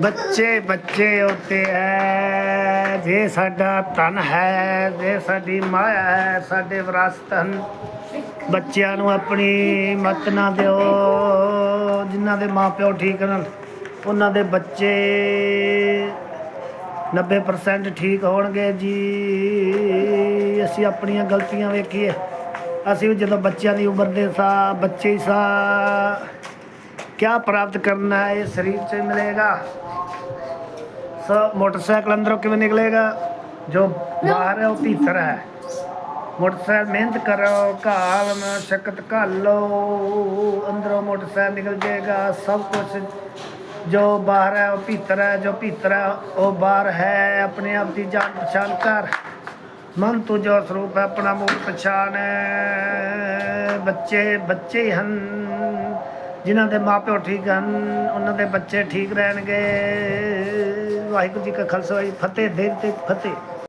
ਬੱਚੇ ਬੱਚੇ ਉੱਤੇ ਹੈ ਜੇ ਸਾਡਾ ਤਨ ਹੈ, ਜੇ ਸਾਡੀ ਮਾਇਆ ਹੈ, ਸਾਡੇ ਵਿਰਾਸਤ ਹਨ ਬੱਚਿਆਂ ਨੂੰ ਆਪਣੀ ਮਤ ਨਾ ਦਿਓ, ਜਿਨ੍ਹਾਂ ਦੇ ਮਾਪਿਓ ਠੀਕ ਹਨ ਉਹਨਾਂ ਦੇ ਬੱਚੇ 90% ਠੀਕ ਹੋਣਗੇ ਜੀ। ਅਸੀਂ ਆਪਣੀਆਂ ਗਲਤੀਆਂ ਵੇਖੀਏ। ਅਸੀਂ ਵੀ ਜਦੋਂ ਬੱਚਿਆਂ ਦੀ ਉਮਰ ਦੇ ਸਾਂ ਬੱਚੇ ਹੀ ਸਾਂ क्या प्राप्त करना है ये शरीर से मिलेगा सो मोटरसाइकिल अंदरों किमें निकलेगा जो बाहर है वो भीतर है मोटरसाइकिल मेहनत करो घाल में शक्कत घालो अंदरों मोटरसाइकिल निकल जाएगा सब कुछ जो बाहर है वो भीतर है जो भीतर है वो बाहर है अपने आप की जान पहचान कर ਮਨ ਤੂੰ ਜੋ ਸਰੂਪ ਹੈ ਆਪਣਾ ਮੂਲ ਪਛਾਣ ਬੱਚੇ ਬੱਚੇ ਹੀ ਹਨ ਜਿਨ੍ਹਾਂ ਦੇ ਮਾਪਿਓ ਠੀਕ ਹਨ, ਉਹਨਾਂ ਦੇ ਬੱਚੇ ਠੀਕ ਰਹਿਣਗੇ। ਵਾਹਿਗੁਰੂ ਜੀ ਕਾ ਖਾਲਸਾ, ਵਾਹਿਗੁਰੂ ਜੀ ਫਤਿਹ ਦੇਰ ਤੇ ਫਤਿਹ।